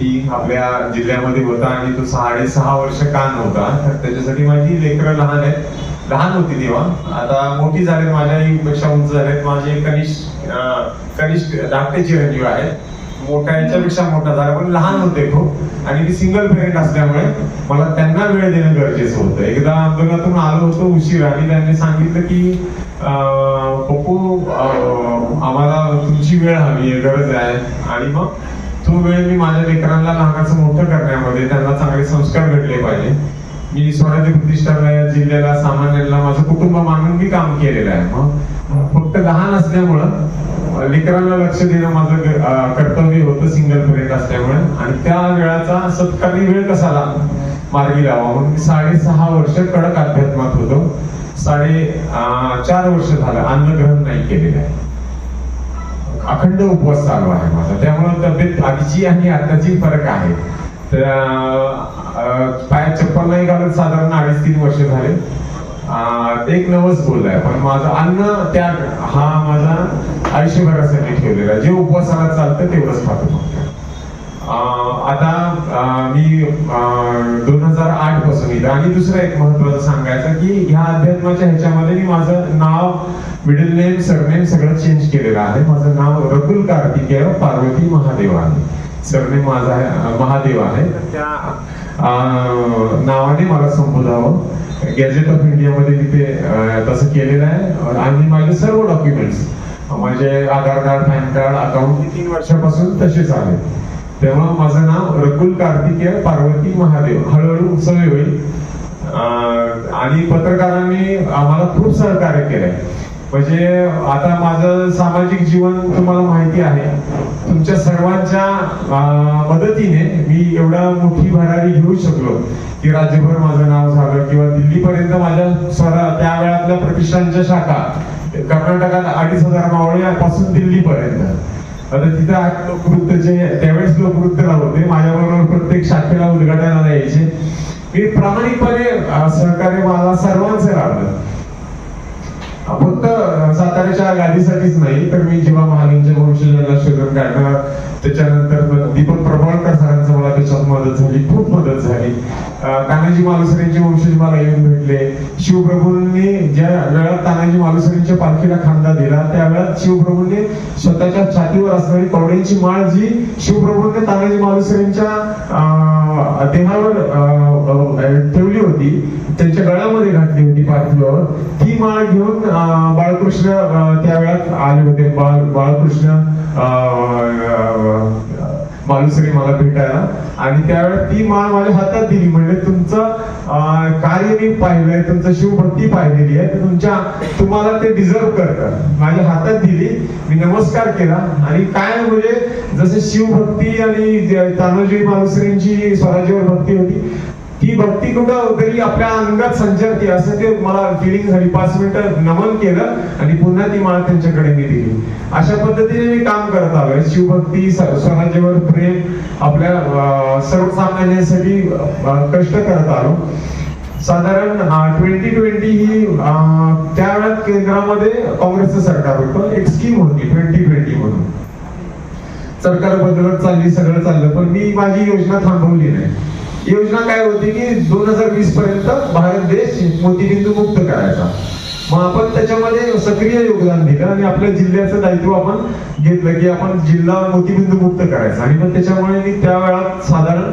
व्यक्ती आपल्या जिल्ह्यामध्ये होता आणि तो साडेसहा वर्ष का नव्हता तर त्याच्यासाठी माझी लेकरं लहान आहेत. लहान होती तेव्हा. आता मोठी झालेत माझ्या पेक्षा उंच झालेत. माझे कनिष्ठ कनिष्ठ धाकटे चिरंजीव आहेत. मोठ्या मोठा झाला पण लहान होते खूप आणि मी सिंगल पेरेंट असल्यामुळे मला त्यांना वेळ देणं गरजेचं होतं. एकदा आंदोलनातून आलो होतो उशीर आणि त्यांनी सांगितलं की पप्पू आम्हाला तुमची वेळ हवी आहे गरज आहे. आणि मग तो वेळ मी माझ्या लेकरांना लहानाचं मोठं करण्यामध्ये त्यांना चांगले संस्कार घडले पाहिजे. मी स्वराज्य प्रतिष्ठानला या जिल्ह्याला सामान्यांना माझं कुटुंब मानून मी काम केलेलं आहे. मग फक्त लहान असल्यामुळं लेकरांना लक्ष देणं माझं कर्तव्य होतं सिंगल पेरेंट असल्यामुळे. आणि त्या वेळाचा सत्कारी वेळ कसा मार्गी लावा. म्हणून मी साडेसहा वर्ष कडक अध्यात्मात होतो. साडे चार वर्ष झालं अन्नग्रहण नाही केलेलं आहे. अखंड उपवास चालू आहे माझा. त्यामुळे तब्येत आधीची आणि आताची फरक आहे. तर पायात चप्पल नाही घालत साधारण अडीच तीन वर्ष झाले. ते एक नवस बोललाय पण माझं अन्न त्याग हा माझा आयुष्यभरासाठी ठेवलेला जे उपवासाला चालतं तेवढंच खातो. आता मी दोन हजार आठपासून इथं. आणि दुसरं एक महत्वाचं सांगायचं की ह्या अध्यात्माच्या ह्याच्यामध्ये मी माझं नाव मिडल नेम सरनेम सगळं चेंज केलेलं आहे. माझं नाव रकुल कार्तिकेय पार्वती महादेव आहे. सरनेम माझा महादेव आहे. तर त्या नावाने मला संबोधावं. गॅजेट ऑफ इंडियामध्ये तिथे तसं केलेलं आहे. आणि माझे सर्व डॉक्युमेंट्स माझे म्हणजे Aadhaar card PAN card account तीन वर्षापासून तसेच आहेत. तेव्हा माझं नाव रकुल कार्तिकेय पार्वती महादेव. हळूहळू सवय होईल. आणि पत्रकारांनी आम्हाला खूप सहकार्य केलंय. म्हणजे आता माझं सामाजिक जीवन तुम्हाला माहिती आहे. तुमच्या सर्वांच्या मदतीने मी एवढा मोठी भरारी घेऊ शकलो की राज्यभर माझं नाव झालं किंवा दिल्लीपर्यंत माझ्या स्वरा त्या वेळातल्या प्रतिष्ठानच्या शाखा कर्नाटकात अडीच हजार मावळ्यापासून दिल्लीपर्यंत. आता तिथे आठ लोक त्यावेळेस लोक होते माझ्याबरोबर प्रत्येक शाखेला उद्घाटनाला यायचे. मी प्रामाणिकपणे सहकार्य मला सर्वांचं लाभलं फक्त साताऱ्याच्या गादीसाठीच नाही तर मी जेव्हा महालींच्या वंशजांना शोधून काढणार त्याच्यानंतर दीपक प्रभावळकर सरांचं मला त्याच्यात मदत झाली खूप मदत झाली. तानाजी मालुसरेंचे वंशज मला येऊन भेटले. शिवप्रभूंनी ज्या वेळात तानाजी मालुसरेंच्या पालखीला खांदा दिला त्यावेळात शिवप्रभूंनी स्वतःच्या छातीवर असणारी कवड्यांची माळ जी शिवप्रभूंनी तानाजी मालुसरेंच्या देहावर ठेवली होती त्यांच्या गळ्यामध्ये घातली होती पाठीवर ती माळ घेऊन बाळकृष्ण त्यावेळात आले होते. बाळ बाळकृष्ण मालुसरी मला भेटायला. आणि त्यावेळेस ती माळ माझ्या हातात दिली. म्हणजे तुमचं कार्य मी पाहिलंय तुमचं शिवभक्ती पाहिलेली आहे तुमच्या तुम्हाला ते डिझर्व करतात. माझ्या हातात दिली. मी नमस्कार केला. आणि काय म्हणजे जसे शिवभक्ती आणि तानाजी मालुसरींची स्वराज्यावर भक्ती होती ही भक्ती कुठं तरी आपल्या अंगात संचारते. असं ते मला फिलिंग झाली. पाच मिनिटं नमन केलं आणि पुन्हा ती माळ त्यांच्याकडे मी दिली. अशा पद्धतीने मी काम करत आलोय. शिवभक्ती स्वराज्यावर प्रेम आपल्या सर्वसामान्यांसाठी कष्ट करत आलो. साधारण ट्वेंटी ट्वेंटी ही त्या वेळात केंद्रामध्ये काँग्रेसचं सरकार होतं. एक स्कीम होती ट्वेंटी ट्वेंटी म्हणून. सरकार बदलत चालली सगळं चाललं. पण मी माझी योजना थांबवली नाही. योजना काय होती की दोन हजार वीस पर्यंत भारत देश मोतीबिंदू मुक्त करायचा. मग आपण त्याच्यामध्ये सक्रिय योगदान दिलं आणि आपल्या जिल्ह्याचं दायित्व आपण घेतलं की आपण जिल्हा मोतीबिंदू मुक्त करायचा. आणि मग त्याच्यामुळे मी त्या वेळात साधारण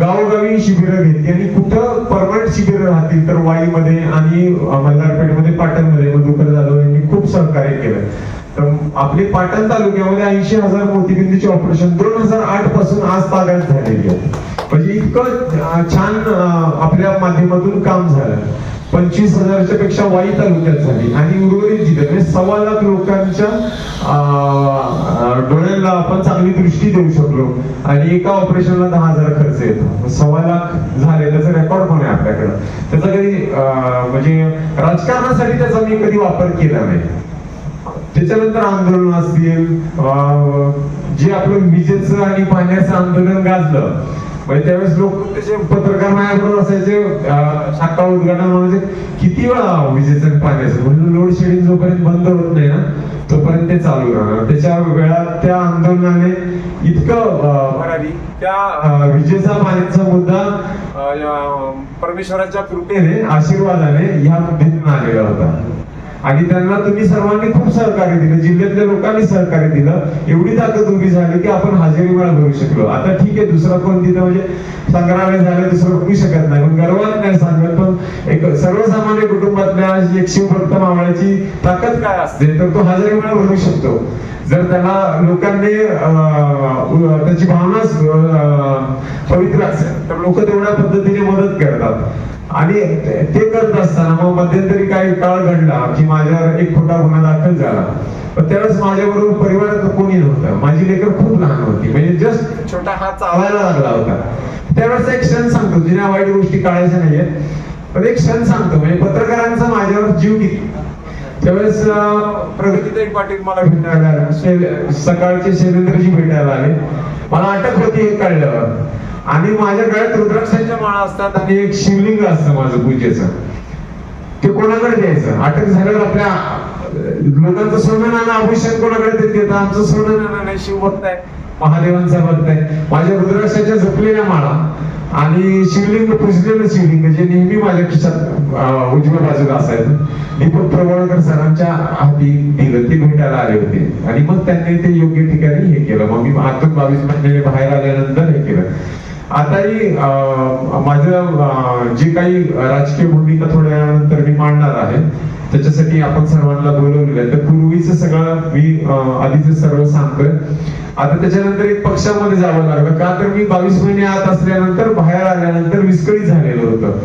गावोगावी शिबिरं घेतली आणि कुठं परमनंट शिबिरं राहतील तर वाईमध्ये आणि अं, मल्हारपेठमध्ये पाटणमध्ये मधुकर जाधव यांनी खूप सहकार्य केलं. तर आपले पाटण तालुक्यामध्ये ऐंशी हजार मोतीबिंदूचे ऑपरेशन दोन हजार आठपासून आज ताब्यात झालेली आहे. म्हणजे इतकं छान आपल्या माध्यमातून काम झालं. पंचवीस हजारच्या पेक्षा वाई तालुक्यात झाली. आणि उर्वरित जिल्ह्यात म्हणजे सव्वा लाख लोकांच्या अं, डोळ्यांना आपण चांगली दृष्टी देऊ शकलो. आणि एका ऑपरेशनला दहा हजार खर्च येतो. सव्वा लाख झाले त्याचा रेकॉर्ड पण आहे आपल्याकडं? त्याचा कधी म्हणजे राजकारणासाठी त्याचा मी कधी वापर केला नाही. त्याच्यानंतर आंदोलन असतील जे आपलं विजेचं आणि पाण्याचं आंदोलन गाजलं. म्हणजे त्यावेळेस लोक त्याचे पत्रकार माझ्याबरोबर असायचे शाखा उद्घाटन म्हणजे किती वेळा विजेचं आणि पाण्याचं? म्हणजे लोड शेडिंग जोपर्यंत बंद होत नाही ना तोपर्यंत ते चालू राहणार. त्याच्या वेळात त्या आंदोलनाने इतकं त्या विजेचा पाण्याचा मुद्दा परमेश्वराच्या कृपेने आशीर्वादाने ह्या मुद्द्यातून आलेला होता. आणि त्यांना तुम्ही सर्वांनी खूप सहकार्य दिलं. जिल्ह्यातल्या लोकांनी सहकार्य दिलं. एवढी ताकद उभी झाली की आपण हजेरी वेळा भरू शकलो. आता ठीक आहे दुसरा कोण तिथं म्हणजे संग्रहालय झालं दुसरं होऊ शकत नाही. पण गर्वात नाही सांगत पण एक सर्वसामान्य कुटुंबातल्या एक शिवभक्त मावळ्याची ताकद काय असते? तर तो हजेरी वेळा भरू शकतो. जर त्याला लोकांनी त्याची भावना पवित्र असेल तर लोक तेवढ्या पद्धतीने मदत करतात. आणि ते करत असताना मग मध्यंतरी काही काळ घडला की माझ्यावर एक खोटा गुन्हा दाखल झाला. पण त्यावेळेस माझ्याबरोबर परिवारात कोणी नव्हतं. माझी लेकर खूप लहान होती. म्हणजे जस्ट छोटा हात चावायला लागला होता. त्यावेळेस एक क्षण सांगतो जुन्या वाईट गोष्टी काढायच्या नाहीयेत. पण एक क्षण सांगतो म्हणजे पत्रकारांचा माझ्यावर जीव किती त्यावेळेस प्रगतीताई पाटील मला भेटायला सकाळचे शैलेंद्रजी भेटायला आले. मला अटक होती हे कळल्यावर आणि माझ्या गळ्यात रुद्राक्षांच्या माळा असतात आणि एक शिवलिंग असतं माझं पूजेचं. ते कोणाकडे द्यायचं? अटक झाल्यावर आपल्या लोकांचं सोनं नाणं आभूषण कोणाकडे देत देतात? आमचं सोनं नाणं नाही शिवभक्त आहे. महादेवांचा भक्त आहे माझ्या रुद्राक्षाच्या झोपलेल्या माळा आणि शिवलिंग पुजलेलं शिवलिंग जे नेहमी माझ्या खिशात उजव्या बाजूला असायचं दीपक प्रवळकर सरांच्या हाती दिलं. ते भेटायला आले होते. आणि मग त्यांनी ते योग्य ठिकाणी हे केलं. मग मी आतून बावीस महिने बाहेर आल्यानंतर हे केलं. आताही माझं जे काही राजकीय भूमिका थोड्या वेळानंतर मी मांडणार आहे त्याच्यासाठी आपण सर्वांना बोलवलेलं तर पूर्वीच सगळं मी आधीच सर्व सांगतोय. आता त्याच्यानंतर एक पक्षामध्ये जावं लागलं. का तर मी बावीस महिने आत असल्यानंतर बाहेर आल्यानंतर विस्कळीत झालेलं होतं.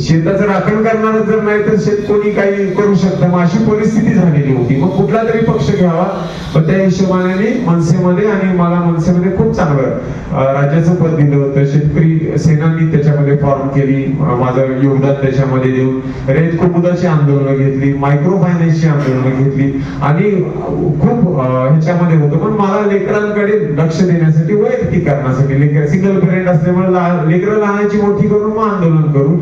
शेताचं राखण करणार जर नाही तर शेत कोणी काही करू शकतं. मग अशी परिस्थिती झालेली होती. मग कुठला तरी पक्ष घ्यावा. पण त्या हिशोबाने मनसेमध्ये आणि मला मनसेमध्ये खूप चांगलं राज्याचं पद दिलं होतं. शेतकरी सेनानी त्याच्यामध्ये फॉर्म केली. माझं योगदान त्याच्यामध्ये देऊन. रेत कुमुदाची आंदोलनं घेतली. मायक्रो फायनान्सची आंदोलनं घेतली. आणि खूप ह्याच्यामध्ये होतं. पण मला लेकरांकडे लक्ष देण्यासाठी वैयक्तिकरणासाठी लेकर सिंगल पेरेंट असल्यामुळे लेकरं लहानाची मोठी करून मग आंदोलन करू.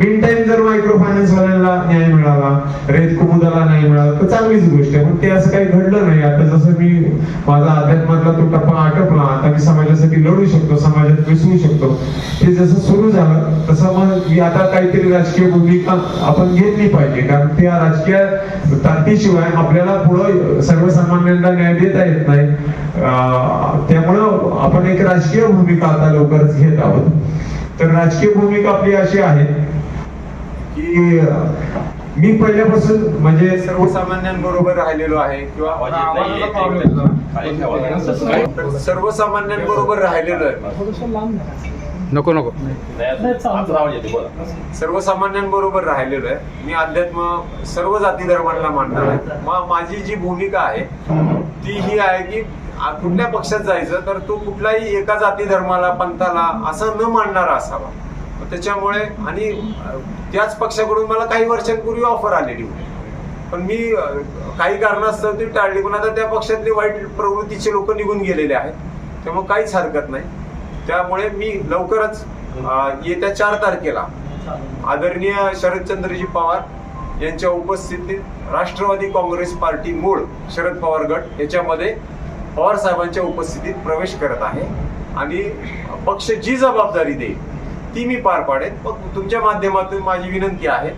बिन टाइम जर मायक्रो फायनान्स वाल्यांना न्याय मिळाला रेत कुमुदाला नाही मिळाला तर चांगलीच गोष्ट आहे. पण ते असं काही घडलं नाही. आता जसं मी माझा अध्यात्मातला तो टप्पा आटपला आता मी समाजासाठी लढू शकतो समाजात मिसळू शकतो. ते जसं सुरू झालं तसं मग आता काहीतरी राजकीय भूमिका आपण घेतली पाहिजे. कारण त्या राजकीय ताकदीशिवाय आपल्याला पुढं सर्वसामान्यांना न्याय देता येत नाही. अं, त्यामुळं आपण एक राजकीय भूमिका आता लवकरच घेत आहोत. तर राजकीय भूमिका आपली अशी आहे की मी पहिल्यापासून म्हणजे सर्वसामान्यांबरोबर राहिलेलो आहे किंवा सर्वसामान्यांबरोबर राहिलेलो आहे. नको नको. सर्वसामान्यांबरोबर राहिलेलो आहे. मी अध्यात्म सर्व जाती धर्मांना मानणार आहे. मग माझी जी भूमिका आहे ती ही आहे की कुठल्या पक्षात जायचं तर तो कुठल्याही एका जाती धर्माला पंथाला असं न मानणारा असावा. त्याच्यामुळे आणि त्याच पक्षाकडून मला काही वर्षांपूर्वी ऑफर आलेली होती. पण मी काही कारणास्तव ती टाळली. पण आता त्या पक्षातले वाईट प्रवृत्तीचे लोक निघून गेलेले आहेत. त्यामुळे काहीच हरकत नाही. त्यामुळे मी लवकरच येत्या चार तारखेला आदरणीय शरदचंद्रजी पवार यांच्या उपस्थितीत राष्ट्रवादी काँग्रेस पार्टी मूळ शरद पवार गट याच्यामध्ये पवार साहेबांच्या उपस्थितीत प्रवेश करत आहे. आणि पक्ष जी जबाबदारी देईल ती मी पार पाडेन. मग तुमच्या माध्यमातून माझी विनंती आहे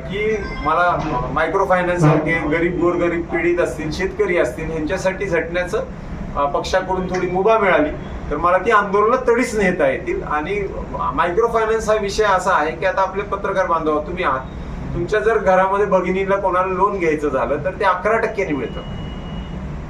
की मला मायक्रो फायनान्स सारखे गरीब गोरगरीब पीडित असतील शेतकरी असतील यांच्यासाठी झटण्याचं पक्षाकडून थोडी मुभा मिळाली. तर मला ती आंदोलनं तडीच नेता येतील. आणि मायक्रो फायनान्स हा विषय असा आहे की आता आपले पत्रकार बांधव तुम्ही आहात. तुमच्या जर घरामध्ये भगिनीला कोणाला लोन घ्यायचं झालं तर ते अकरा टक्क्याने मिळतं.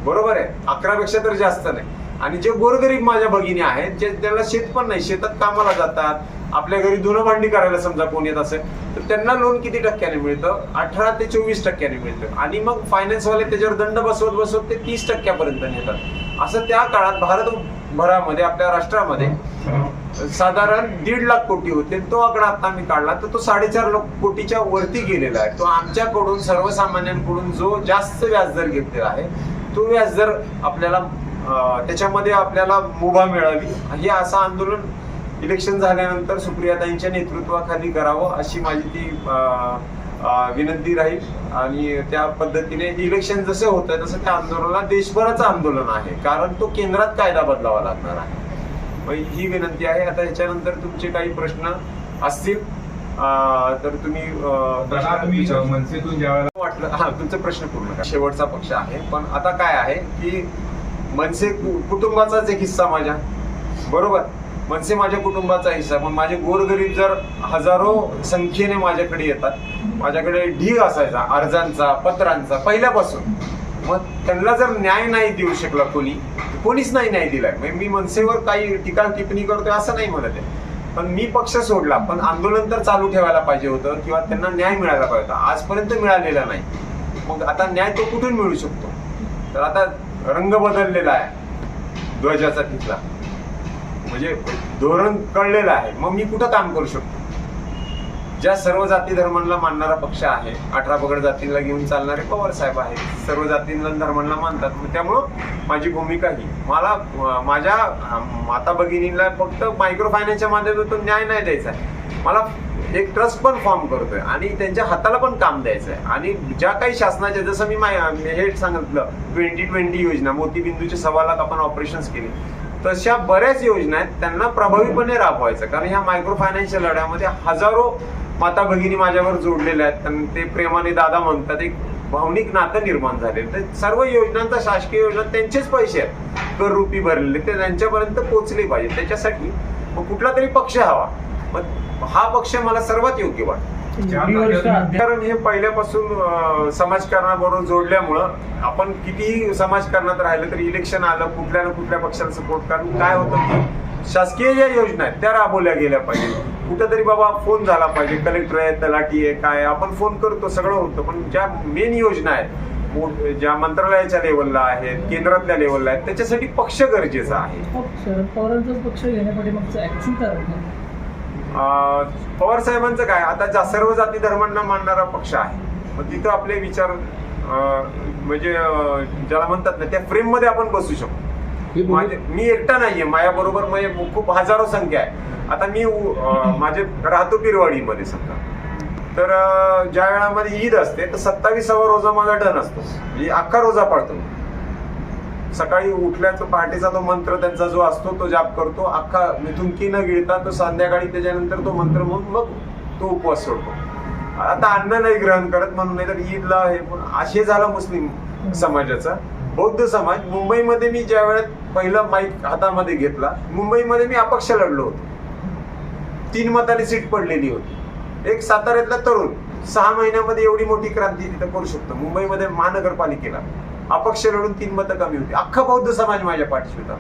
बरोबर आहे? अकरापेक्षा तर जास्त नाही. आणि जे गोरगरीब माझ्या भगिनी आहेत जे त्यांना शेत पण नाही शेतात कामाला जातात आपल्या घरी धुणं भांडी करायला समजा कोण येत असेल तर त्यांना लोन किती टक्क्याने मिळतं? अठरा ते चोवीस टक्क्याने मिळतं. आणि मग फायनान्सवाले त्याच्यावर दंड बसवत बसवत ते तीस टक्क्यापर्यंत नेतात. असं त्या काळात भारतभरामध्ये आपल्या राष्ट्रामध्ये साधारण दीड लाख कोटी होते. तो आकडा आता मी काढला तर तो साडेचार लाख कोटीच्या वरती गेलेला आहे. तो आमच्याकडून सर्वसामान्यांकडून जो जास्त व्याजदर घेतलेला आहे तो व्याजदर आपल्याला त्याच्यामध्ये आपल्याला मुभा मिळावी. हे असं आंदोलन इलेक्शन झाल्यानंतर सुप्रियाताईंच्या नेतृत्वाखाली करावं अशी माझी ती विनंती राहील. आणि त्या पद्धतीने इलेक्शन जसे होत आहे तसं त्या आंदोलनाला देशभराचं आंदोलन आहे. कारण तो केंद्रात कायदा बदलावा लागणार आहे. ही विनंती आहे. आता ह्याच्यानंतर तुमचे काही प्रश्न असतील तर तुम्ही वाटलं हा तुमचा प्रश्न पूर्ण शेवटचा पक्ष आहे. पण आता काय आहे की मनसे कु- कुटुंबाचाच एक हिस्सा माझ्या. बरोबर? मनसे माझ्या कुटुंबाचा हिस्सा. पण माझे गोरगरीब जर हजारो संख्येने माझ्याकडे येतात माझ्याकडे ढीग असायचा अर्जांचा पत्रांचा पहिल्यापासून मग त्यांना जर न्याय नाही देऊ शकला कोणी कोणीच नाही न्याय दिलाय. म्हणजे मी मनसेवर काही टीका टिप्पणी करतोय असं नाही म्हणत आहे. पण मी पक्ष सोडला पण आंदोलन तर चालू ठेवायला पाहिजे होतं किंवा त्यांना न्याय मिळायला पाहिजे होता. आजपर्यंत मिळालेला नाही. मग आता न्याय तो कुठून मिळू शकतो? तर आता रंग बदललेला आहे ध्वजाचा तिथला म्हणजे धोरण कळलेलं आहे. मग मी कुठं काम करू शकतो? ज्या सर्व जाती धर्मांना मानणारा पक्ष आहे अठरा पगड जातींना घेऊन चालणारे पवार साहेब आहेत सर्व जातींना धर्मांना मानतात. मग त्यामुळं माझी भूमिका ही. मला माझ्या माता भगिनीला फक्त मायक्रो फायनान्सच्या माध्यमातून न्याय नाही द्यायचा आहे. मला एक ट्रस्ट पण फॉर्म करतोय आणि त्यांच्या हाताला पण काम द्यायचं आहे आणि ज्या काही शासनाच्या जसं मी हे सांगितलं ट्वेंटी ट्वेंटी योजना मोतीबिंदूचे सव्वा लाख आपण ऑपरेशन्स केले तशा बऱ्याच योजना आहेत त्यांना प्रभावीपणे राबवायचं. कारण ह्या मायक्रो फायनान्सच्या लढ्यामध्ये हजारो माता भगिनी माझ्यावर जोडलेल्या आहेत. त्यांना ते प्रेमाने दादा म्हणतात एक भावनिक नातं निर्माण झालेलं तर सर्व योजनांचा शासकीय योजना त्यांचेच पैसे आहेत. कर रुपी भरलेले ते त्यांच्यापर्यंत पोहोचले पाहिजे. त्याच्यासाठी मग कुठला तरी पक्ष हवा. मग हा पक्ष मला सर्वात योग्य वाटतो. कारण हे पहिल्यापासून समाजकारणाबरोबर जोडल्यामुळं आपण कितीही समाजकारणात राहिलं तरी इलेक्शन आलं कुठल्या ना कुठल्या पक्षाला सपोर्ट कारण काय होतं की शासकीय ज्या योजना आहेत त्या राबवल्या गेल्या पाहिजे कुठंतरी बाबा फोन झाला पाहिजे कलेक्टर आहे तलाठी आहे काय आपण फोन करतो सगळं होतं. पण ज्या मेन योजना आहेत ज्या मंत्रालयाच्या लेवलला आहेत केंद्रातल्या लेवलला आहेत त्याच्यासाठी पक्ष गरजेचा आहे. पवारांचाच पक्ष घेण्यापाठी मागचं ऍक्च्युअल कारण पवार साहेबांचं काय? आता जा सर्व जाती धर्मांना मानणारा पक्ष आहे. मग तिथं आपले विचार म्हणजे ज्याला म्हणतात ना त्या फ्रेममध्ये आपण बसू शकतो. मी एकटा नाहीये. माझ्याबरोबर म्हणजे खूप हजारो संख्या आहे. आता मी माझे राहतो पिरवाडीमध्ये समजा. तर ज्या वेळामध्ये ईद असते तर सत्तावीसावा रोजा माझा डन असतो. म्हणजे अख्खा रोजा पाळतो मी. सकाळी उठल्याचा पहाटेचा तो मंत्र त्यांचा जो असतो तो जाप करतो. अख्खा मिथुनकी न गिळता तो संध्याकाळी त्याच्यानंतर तो मंत्र म्हणून मग तो उपवास सोडतो. आता अन्न नाही ग्रहण करत म्हणून नाही तर ईदला हे पण असे झाला मुस्लिम समाजाचा. बौद्ध समाज मुंबईमध्ये मी ज्या वेळेत पहिलं माईक हातामध्ये घेतला मुंबईमध्ये मी अपक्ष लढलो होतो. तीन मताने सीट पडलेली होती. एक साताऱ्यातला तरुण सहा महिन्यामध्ये एवढी मोठी क्रांती तिथं करू शकतो. मुंबईमध्ये महानगरपालिकेला. अपक्ष लढून तीन मतं कमी होती. अख्खा बौद्ध समाज माझ्या पाठीशी होता.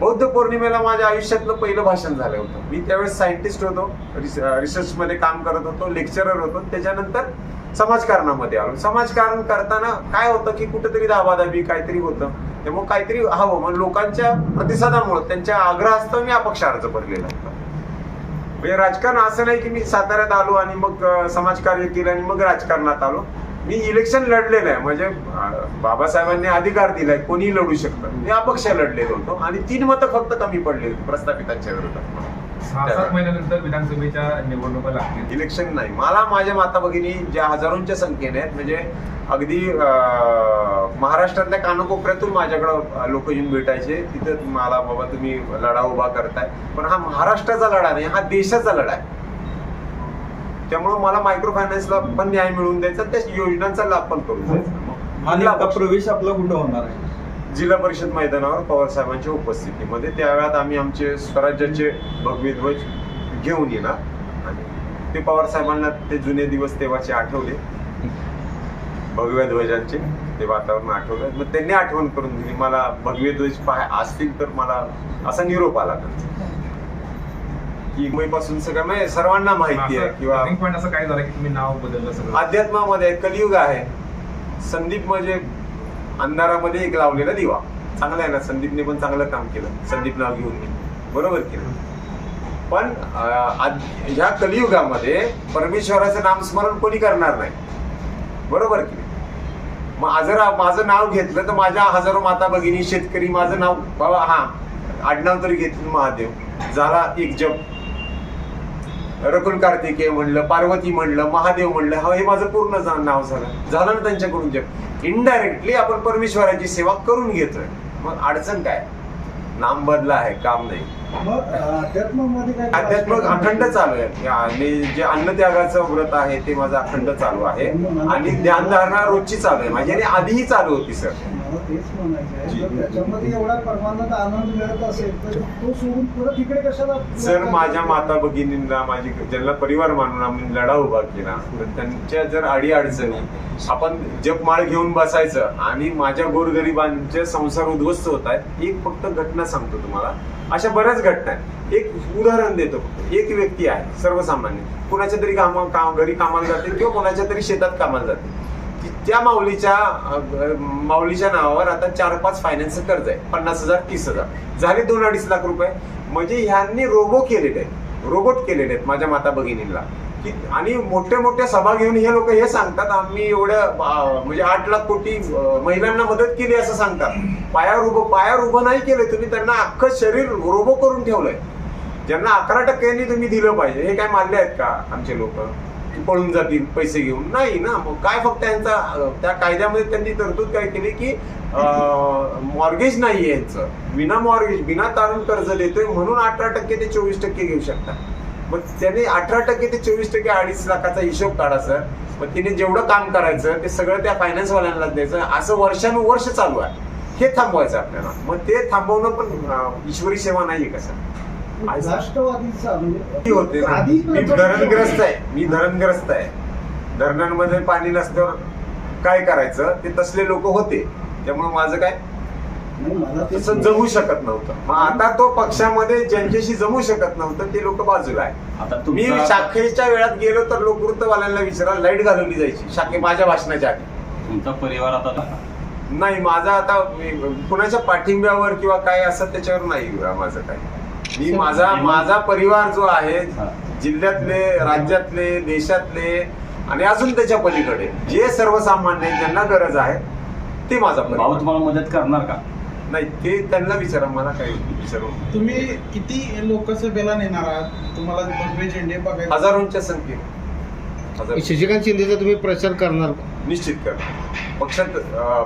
बौद्ध पौर्णिमेला माझ्या आयुष्यातलं पहिलं भाषण झालं होतं. मी त्यावेळेस सायंटिस्ट होतो रिसर्च मध्ये काम करत होतो लेक्चरर होतो. त्याच्यानंतर समाजकारणामध्ये आलो. समाजकारण करताना काय होतं की कुठेतरी दाबादाबी काहीतरी होतं. त्यामुळे काहीतरी हवं. मग लोकांच्या प्रतिसादामुळे त्यांच्या आग्रहास्तव मी अपक्ष अर्ज भरलेला होता. म्हणजे राजकारण असं नाही की मी साताऱ्यात आलो आणि मग समाजकार्य केलं आणि मग राजकारणात आलो. मी इलेक्शन लढलेलं आहे. म्हणजे बाबासाहेबांनी अधिकार दिलाय कोणी लढू शकतं. मी अपक्ष लढलेलो होतो. आणि तीन मतं फक्त कमी पडली होती प्रस्थापितांच्या विरोधात. महिन्यानंतर विधानसभेच्या निवडणुका लागतील. इलेक्शन नाही. मला माझ्या माता भगिनी ज्या हजारोंच्या संख्येने आहेत म्हणजे अगदी महाराष्ट्रातल्या कानाकोपऱ्यातून माझ्याकडं लोक येऊन भेटायचे. तिथं मला बाबा तुम्ही लढा उभा करताय. पण हा महाराष्ट्राचा लढा नाही हा देशाचा लढा आहे. त्यामुळं मला मायक्रो फायनान्सला पण न्याय मिळवून द्यायचा त्या योजनांचा लाभ पण करून द्यायचा. आणि आता प्रवेश आपला कुठं होणार आहे? जिल्हा परिषद मैदानावर पवार साहेबांच्या उपस्थितीमध्ये. त्या वेळात आम्ही आमचे स्वराज्याचे भगवे ध्वज घेऊन येणार. आणि ते पवार साहेबांना ते जुने दिवस तेव्हाचे आठवले. भगव्या ध्वजांचे ते वातावरण आठवलं. मग त्यांनी आठवण करून दिली. मला भगवे ध्वज पाय असतील तर मला असा निरोप आला. त्यांचा की मुंबईपासून सगळं म्हणजे सर्वांना माहिती आहे किंवा पॉईंट असं काय झालं की तुम्ही नाव बदललं सगळं. अध्यात्मामध्ये कलियुग आहे. संदीप म्हणजे अंधारामध्ये एक लावलेला दिवा. चांगला आहे ना संदीपने पण चांगलं काम केलं. संदीप नाव घेऊन. बरोबर केलं. पण ह्या कलियुगामध्ये परमेश्वराचं नामस्मरण कोणी करणार नाही. बरोबर की नाही? मग जर माझं नाव घेतलं तर माझ्या हजारो माता भगिनी शेतकरी माझं नाव बाबा हा आडनाव तरी घेतलं महादेव. झाला एक जप. रकुल कार्तिकेय म्हणलं पार्वती म्हणलं महादेव म्हणलं हा हे माझं पूर्ण नाव झालं. झालं ना त्यांच्याकडून जग इनडायरेक्टली आपण परमेश्वराची सेवा करून घेतोय. मग अडचण काय? नाम बदला आहे काम नाही. अध्यात्म अखंड चालू आहे. आणि जे अन्नत्यागाचं व्रत आहे ते माझं अखंड चालू आहे. आणि ध्यानधारणा रोजची चालू आहे. माझी आणि आधीही चालू होती सर. जर माझ्या माता भगिनींना माझी ज्यांना परिवार मानून आम्ही लढा उभा केला तर त्यांच्या जर अडी अडचणी आपण जपमाळ घेऊन बसायचं आणि माझ्या गोरगरिबांचे संसार उद्ध्वस्त होत आहेत एक फक्त घटना सांगतो तुम्हाला. अशा बऱ्याच घटना आहेत. एक उदाहरण देतो एक व्यक्ती आहे सर्वसामान्य. कुणाच्या तरी कामा काम घरी कामाला जाते किंवा कोणाच्या तरी शेतात कामाला जाते. त्या माऊलीच्या माऊलीच्या नावावर आता चार पाच फायनान्स कर्ज आहे. पन्नास हजार तीस हजार. झाले दोन अडीच लाख रुपये. म्हणजे ह्यांनी रोबो केलेले आहेत. रोबोट केलेले आहेत माझ्या माता भगिनींना. की आणि मोठ्या मोठ्या सभा घेऊन हे लोक हे सांगतात आम्ही एवढ्या म्हणजे आठ लाख कोटी महिलांना मदत केली असं सांगतात. पायावर उभं पायावर उभं नाही केलं तुम्ही त्यांना अख्खं शरीर रोबो करून ठेवलंय. ज्यांना अकरा टक्क्यांनी तुम्ही दिलं पाहिजे. हे काय मानले आहेत का आमचे लोक? पळून जातील पैसे घेऊन? नाही ना. मग काय फक्त यांचा त्या कायद्यामध्ये त्यांनी तरतूद काय केली की मॉर्गेज नाही यांचं. विना मॉर्गेज विना तारण कर्ज देतोय म्हणून अठरा टक्के ते चोवीस टक्के घेऊ शकतात मग त्याने अठरा टक्के ते चोवीस टक्के अडीच लाखाचा हिशोब काढा सर. मग तिने जेवढं काम करायचं ते सगळं त्या फायनान्सवाल्यांना द्यायचं. असं वर्षानुवर्ष चालू आहे. हे थांबवायचं आपल्याला. मग ते थांबवणं पण ईश्वरी सेवा नाहीये का सर? आहे सर. राष्ट्रवादीचा किती म्हणजे होते ना. मी धरणग्रस्त आहे. मी धरणग्रस्त आहे. धरणांमध्ये पाणी नसल्यावर काय करायचं? ते तसले लोक होते. त्यामुळे माझं काय? नाही, मला तेच तसं जमू शकत नव्हतं. मग आता तो पक्षामध्ये ज्यांच्याशी जमू शकत नव्हतं ते लोक बाजूला आहे आता मी शाखेच्या वेळात गेलो तर लोकवृत्तवाल्यांना विचारा लाइट घालवली जायची शाखे माझ्या भाषणाच्या आधी. तुमचा परिवार आता नाही माझा आता मी- कुणाच्या पाठिंब्यावर किंवा काय असं त्याच्यावर नाही माझं काय मी माझा माझा परिवार जो आहे. जिल्ह्यातले राज्यातले देशातले आणि अजून त्याच्या पलीकडे जे सर्वसामान्य आहेत, ज्यांना गरज आहे ते माझा भाऊ तुम्हाला मदत करणार का? नाही ते त्यांना विचारा मला काही विचारू तुम्ही किती लोकसभेला नेणार आहात? तुम्हाला भगवे झेंडे बघायला हजारोंच्या संख्येने. हजार शशिकांत शिंदेचा तुम्ही प्रचार करणार का? निश्चित करणार पक्षात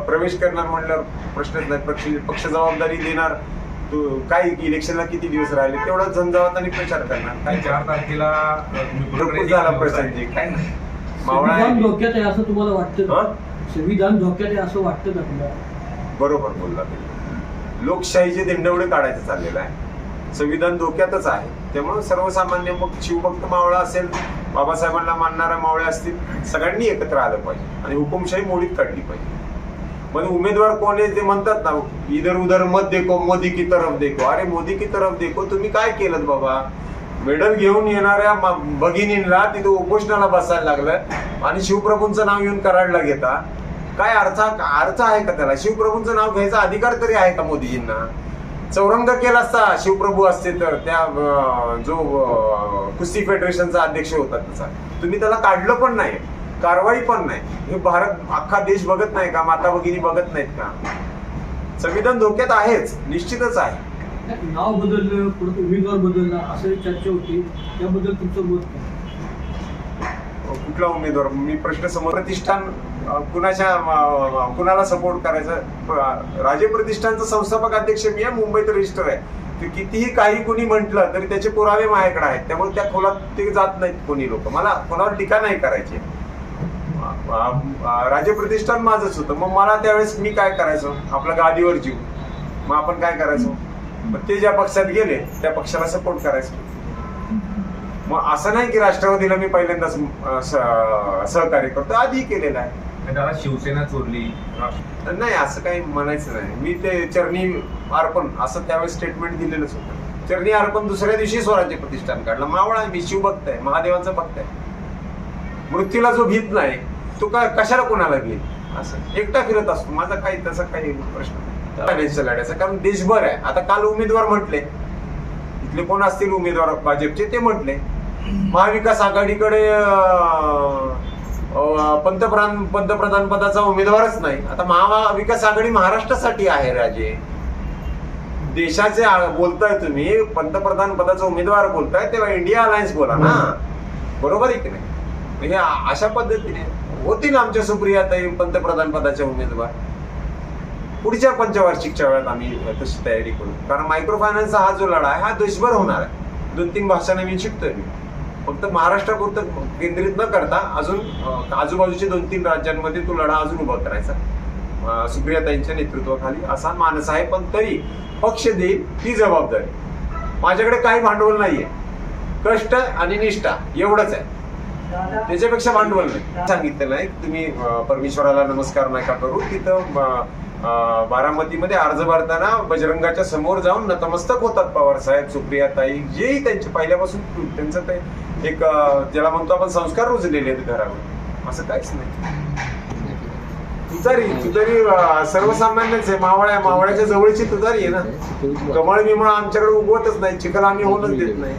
प्रवेश करणार म्हणल्यावर प्रश्नच नाही पक्ष पक्ष जबाबदारी देणार. काय इलेक्शनला किती दिवस राहिले तेवढा झंझावात आणि प्रचार करणार. काय चार तारखेला झाला. काय नाही. मावळा. धोक्यात आहे असं तुम्हाला वाटतं हा? संविधान धोक्यात आहे असं वाटतं का तुम्हाला? बरोबर बोलला तुम्ही. लोकशाहीचे दिंडवडे काढायचं चाललेलं आहे. संविधान धोक्यातच आहे. त्यामुळे सर्वसामान्य मग शिवभक्त मावळा असेल बाबासाहेबांना मानणाऱ्या मावळ्या असतील सगळ्यांनी एकत्र आलं पाहिजे आणि हुकुमशाही मोडीत काढली पाहिजे. पण उमेदवार कोण आहे ते म्हणतात ना इधर उधर मत देखो मोदी की तरफ देखो. अरे मोदी की तरफ देखो तुम्ही काय केलं बाबा? मेडल घेऊन येणाऱ्या भगिनींना तिथे उपोषणाला बसायला लागलं आणि शिवप्रभूंचं नाव येऊन कराडला घेता. काय अर्थ अर्थ आहे का त्याला? शिवप्रभूंचं नाव घ्यायचा अधिकार तरी आहे का मोदीजींना? चौरंग केला असता शिवप्रभू असते तर त्या जो कुस्ती फेडरेशनचा अध्यक्ष होता त्याचा. तुम्ही त्याला काढलं पण नाही कारवाई पण नाही. हे भारत अख्खा देश बघत नाही का? माता भगिनी बघत नाहीत का? संविधान धोक्यात आहेच निश्चितच आहे. नाव बदललं परत उमेदवार बदलला असं चर्चा होती. त्याबद्दल तुमचं मत काय? कुठला उमेदवार? मी प्रश्न समोर प्रतिष्ठान कुणाच्या कुणाला सपोर्ट करायचं? राजे प्रतिष्ठानचं संस्थापक अध्यक्ष मी आहे मुंबईत रजिस्टर आहे. ते कितीही काही कुणी म्हटलं तरी त्याचे पुरावे माझ्याकडे आहेत. त्यामुळे त्या खोलात ते जात नाहीत कोणी लोक. मला कोणावर टीका नाही करायची. राज्य राजे प्रतिष्ठान माझंच होतं. मग मला त्यावेळेस मी काय करायचो? आपल्या गादीवर जीव. मग आपण काय करायचो? मग ते ज्या पक्षात गेले त्या पक्षाला सपोर्ट करायचो. मग असं नाही की राष्ट्रवादीला मी पहिल्यांदाच सहकार्य करतो. आधी केलेलं आहे. त्याला शिवसेना चोरली? नाही असं काही म्हणायचं नाही. मी ते चरणी अर्पण असं त्यावेळेस स्टेटमेंट दिलेलंच होतं. चरणी अर्पण दुसऱ्या दिवशी स्वराज्य प्रतिष्ठान काढलं. मावळा आहे, मी शिवभक्त आहे महादेवांचा भक्त आहे. मृत्यूला जो भीत नाही तो काय कशाला कोणाला घेईल असं. एकटा फिरत असतो. माझा काही तसा काही प्रश्न नाही. कारण देशभर आहे. आता काल उमेदवार म्हटले. इथले कोण असतील उमेदवार? भाजपचे ते म्हटले. महाविकास आघाडीकडे पंतप्रधान पंतप्रधान पदाचा उमेदवारच नाही. आता महाविकास आघाडी महाराष्ट्रासाठी आहे राजे. देशाचे बोलताय तुम्ही पंतप्रधान पदाचा उमेदवार बोलताय तेव्हा इंडिया अलायन्स बोला ना. बरोबर आहे की नाही? म्हणजे अशा पद्धतीने होतील आमच्या सुप्रियाताई पंतप्रधान पदाचे उमेदवार. पुढच्या पंचवार्षिकच्या वेळात आम्ही तशी तयारी करू. कारण मायक्रो फायनान्सचा हा जो लढा आहे हा देशभर होणार आहे. दोन तीन भाषा मी शिकतोय मी. फक्त महाराष्ट्रापुरतं केंद्रित न करता अजून आजूबाजूच्या दोन तीन राज्यांमध्ये तो लढा अजून उभा करायचा. अं, सुप्रियाताईंच्या नेतृत्वाखाली असा मानस आहे पण तरी पक्ष देईल ही जबाबदारी. माझ्याकडे काही भांडवल नाहीये. कष्ट आणि निष्ठा एवढंच आहे. त्याच्यापेक्षा भांडवल नाही. सांगितलेलं आहे तुम्ही परमेश्वराला नमस्कार नका करू. तिथं बारामतीमध्ये अर्ज भरताना बजरंगाच्या समोर जाऊन नतमस्तक होतात पवार साहेब सुप्रिया ताई जेही त्यांचे पहिल्यापासून त्यांचं ते एक ज्याला म्हणतो आपण संस्कार रुजलेले आहेत घरावर. असं काहीच नाही. तुतारी तुतारी सर्वसामान्यच आहे. मावळ्या मावळ्याच्या जवळची तुतारी आहे ना. कमळ विमळ आमच्याकडे उगवतच नाही. चिखल आम्ही होऊनच देत नाही.